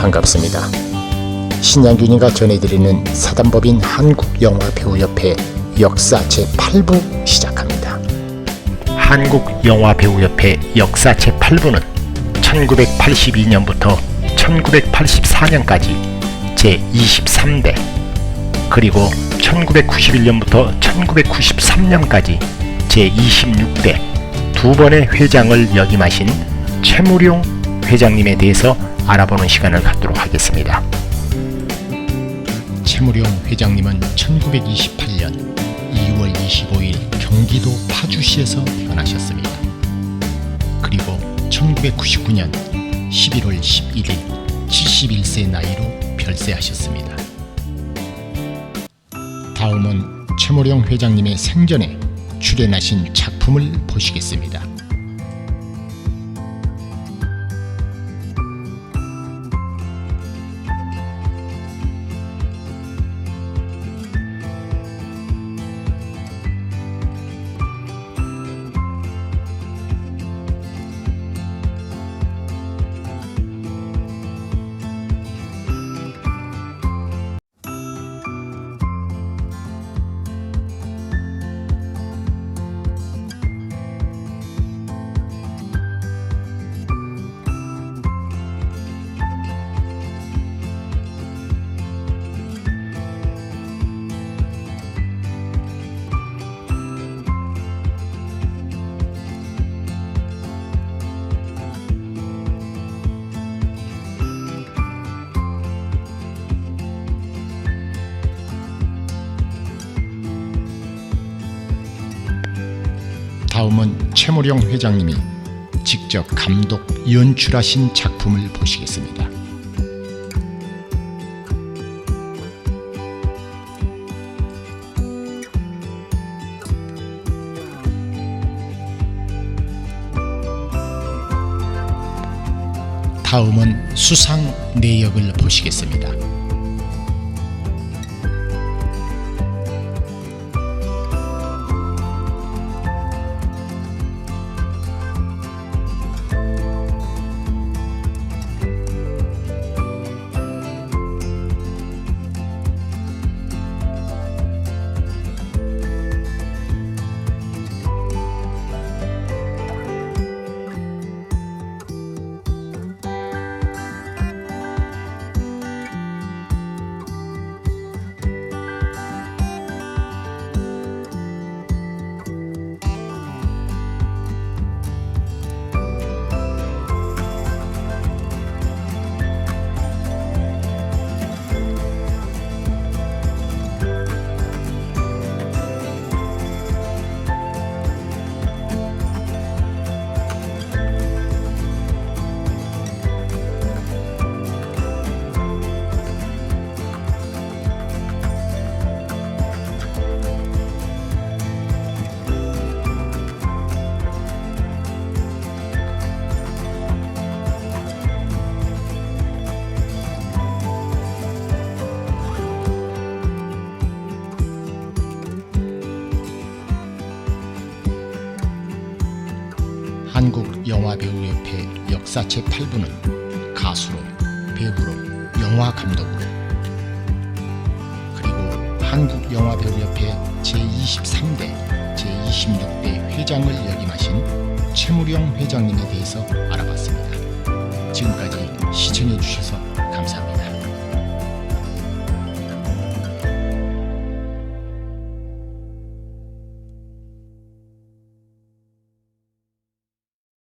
반갑습니다. 신양균이가 전해드리는 사단법인 한국영화배우협회 역사 제8부 시작합니다. 한국영화배우협회 역사 제8부는 1982년부터 1984년까지 제23대 그리고 1991년부터 1993년까지 제26대 두 번의 회장을 역임하신 최무룡 회장님에 대해서 알아보는 시간을 갖도록 하겠습니다. 최무룡 회장님은 1928년 2월 25일 경기도 파주시에서 태어나셨습니다. 그리고 1999년 11월 11일 71세 나이로 별세하셨습니다. 다음은 최무룡 회장님의 생전에 출연하신 작품을 보시겠습니다. 다음은 최무룡 회장님이 직접 감독 연출하신 작품을 보시겠습니다. 다음은 수상 내역을 보시겠습니다. 한국 영화배우협회 역사 제8부는 가수로 배우로 영화 감독으로 그리고 한국영화배우협회 제23대 제26대 회장을 역임하신 최무령 회장님에 대해서 알아봤습니다. 지금까지 시청해 주셔서